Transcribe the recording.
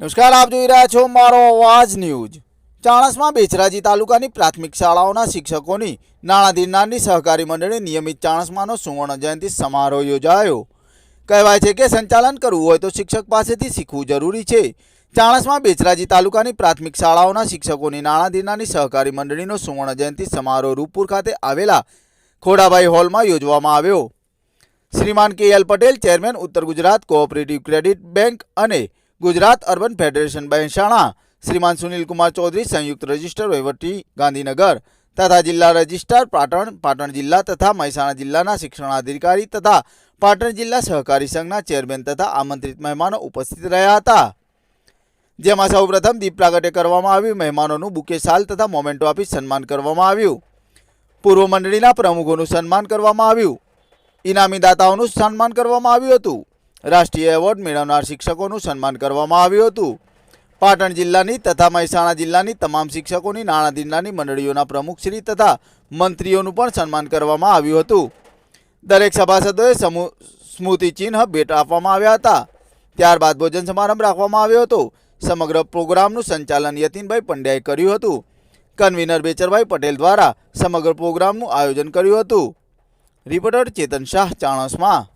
નમસ્કાર, આપ જોઈ રહ્યા છો મારો અવાજ ન્યૂઝ. ચાણસમાં બેચરાજી તાલુકાની પ્રાથમિક શાળાઓના શિક્ષકોની નાણાધીનારની સહકારી મંડળે નિયમિત ચાણસમાનો સુવર્ણ જયંતિ સમારોહ યોજાયો. કહેવાય છે કે સંચાલન કરવું હોય તો શિક્ષક પાસેથી શીખવું જરૂરી છે. ચાણસમાં બેચરાજી તાલુકાની પ્રાથમિક શાળાઓના શિક્ષકોની નાણાધીનાની સહકારી મંડળીનો સુવર્ણ જયંતિ સમારોહ રૂપપુર ખાતે આવેલા ખોડાભાઈ હોલમાં યોજવામાં આવ્યો. શ્રીમાન કે એલ પટેલ, ચેરમેન, ઉત્તર ગુજરાત કોઓપરેટિવ ક્રેડિટ બેંક અને ગુજરાત અર્બન ફેડરેશન મહેસાણા શ્રીમાન સુનિલકુમાર ચૌધરી, સંયુક્ત રજિસ્ટર વહીવટી, ગાંધીનગર. તથા જિલ્લા રજિસ્ટ્રાર પાટણ પાટણ જિલ્લા તથા મહેસાણા જિલ્લાના શિક્ષણાધિકારી તથા પાટણ જિલ્લા સહકારી સંઘના ચેરમેન તથા આમંત્રિત મહેમાનો ઉપસ્થિત રહ્યા હતા. જેમાં સૌપ્રથમ દીપ પ્રાગટ્ય કરવામાં આવ્યું. મહેમાનોનું બુકે સાલ તથા મોમેન્ટો આપી સન્માન કરવામાં આવ્યું. પૂર્વ મંડળીના પ્રમુખોનું સન્માન કરવામાં આવ્યું. ઇનામી દાતાઓનું સન્માન કરવામાં આવ્યું હતું. રાષ્ટ્રીય એવોર્ડ મેળવનાર શિક્ષકોનું સન્માન કરવામાં આવ્યું હતું. પાટણ જિલ્લાની તથા મહેસાણા જિલ્લાની તમામ શિક્ષકોની નાણાધીનની મંડળીઓના પ્રમુખશ્રી તથા મંત્રીઓનું પણ સન્માન કરવામાં આવ્યું હતું. દરેક સભાસદોએ સ્મૃતિ ચિહ્ન ભેટ આપવામાં આવ્યા હતા. ત્યારબાદ ભોજન સમારંભ રાખવામાં આવ્યો હતો. સમગ્ર પ્રોગ્રામનું સંચાલન યતીનભાઈ પંડ્યાએ કર્યું હતું. કન્વીનર બેચરભાઈ પટેલ દ્વારા સમગ્ર પ્રોગ્રામનું આયોજન કર્યું હતું. રિપોર્ટર ચેતન શાહ, ચાણસમાં.